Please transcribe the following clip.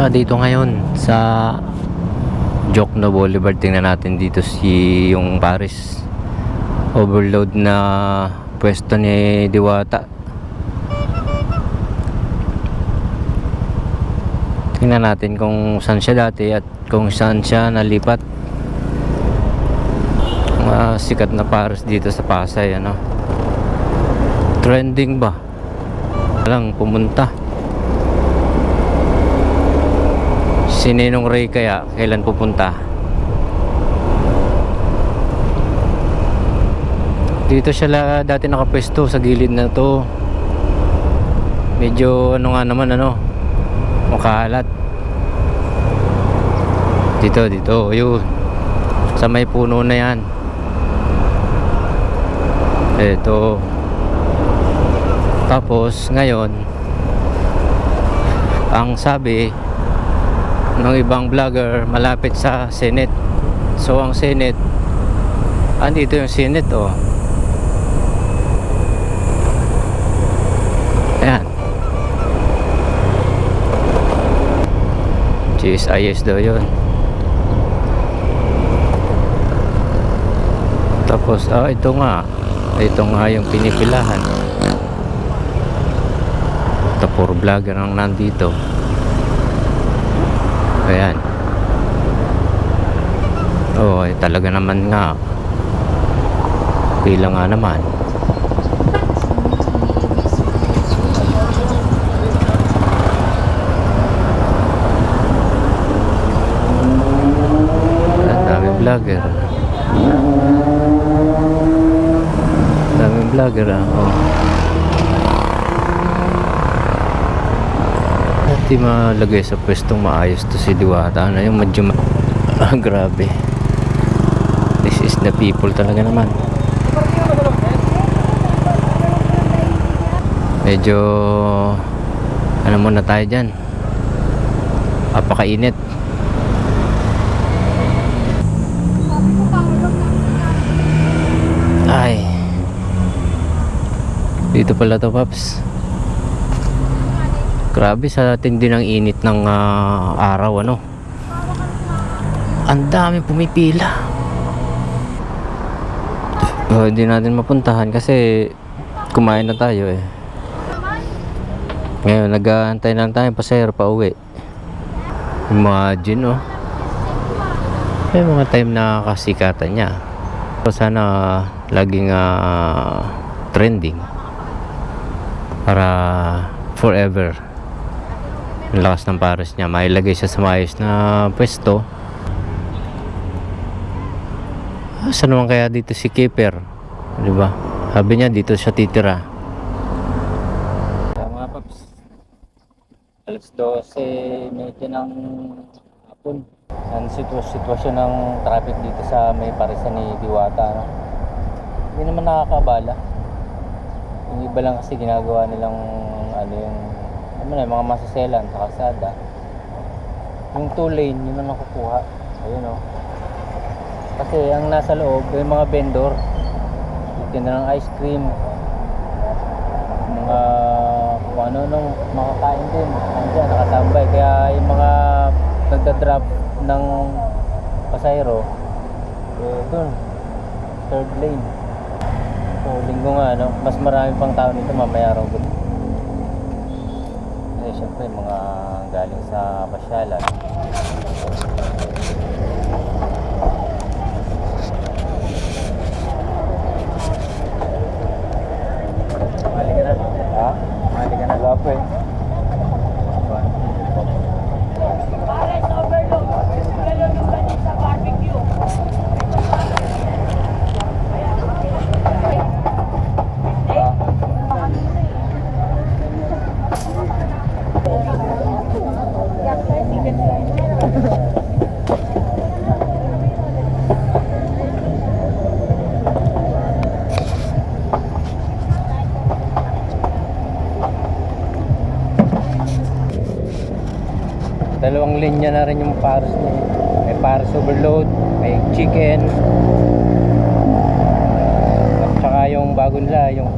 Ah, dito ngayon sa Jokno Boulevard tingnan natin dito si yung Paris. Overload na pwesto ni Diwata. Tingnan natin kung saan siya dati at kung saan siya nalipat. Mga sikat na Paris dito sa Pasay ano? Trending ba? Lang pumunta Si Ninong Ray kaya kailan pupunta? Dito siya la, dati nakapwesto sa gilid na to. Medyo ano nga naman ano, makalat. Dito, dito, ayun. Sa may puno na yan. Ito. Tapos ngayon, ang sabi ng ibang vlogger malapit sa Senate. So ang Senate andito yung Senate oh. Ayan. GSIS daw yun. Tapos, ah, ito nga. Ito nga yung pinipilahan. Ito, puro vlogger ang nandito. Ayan. Oo, eh, talaga naman nga. Pila nga naman. Ang dami vlogger. Dami vlogger ah. Oh. Hindi malagay sa pwestong maayos to si Diwata. Ano yung medyo ma- ah, grabe. This is the people talaga naman. Medyo ano muna tayo dyan. Apakainit. Ay. Dito pala to, Paps. Grabe sa tindi ng init ng ah, araw ano. Ang dami pumipila. Oh, hindi natin mapuntahan kasi kumain na tayo eh. Ngayon, nag-aantay lang tayo pasahero pa uwi. Imagine oh. May mga time na kasikatan niya. So, sana laging ah, trending para forever ang lakas ng pares niya. Mailagay siya sa maayos na pwesto. Saan naman kaya dito si Keeper? Di ba? Sabi niya dito siya titira. Mga paps alas 12 medyo ng hapon. Ang sitwasyon, sitwasyon ng traffic dito sa may parisan ni Diwata no? hindi naman nakakabala. Yung iba lang kasi ginagawa nilang ano yung ano na, mga masaselan sa kalsada. Yung two lane, yun ang nakukuha. Ayun o. Kasi ang nasa loob, yung mga vendor, titinda ng ice cream, mga kung ano nung makakain din, andyan, nakatambay. Kaya yung mga nagda-drop ng pasayro, eh, dun, third lane. So, linggo nga, no? mas marami pang tao nito mamaya raw. Eh, syempre, mga galing sa pasyalan. Mali ka na? Ha? Mali ka na? Dalawang linya na rin yung pares niya. May pares overload, may chicken. At saka yung bago nila, yung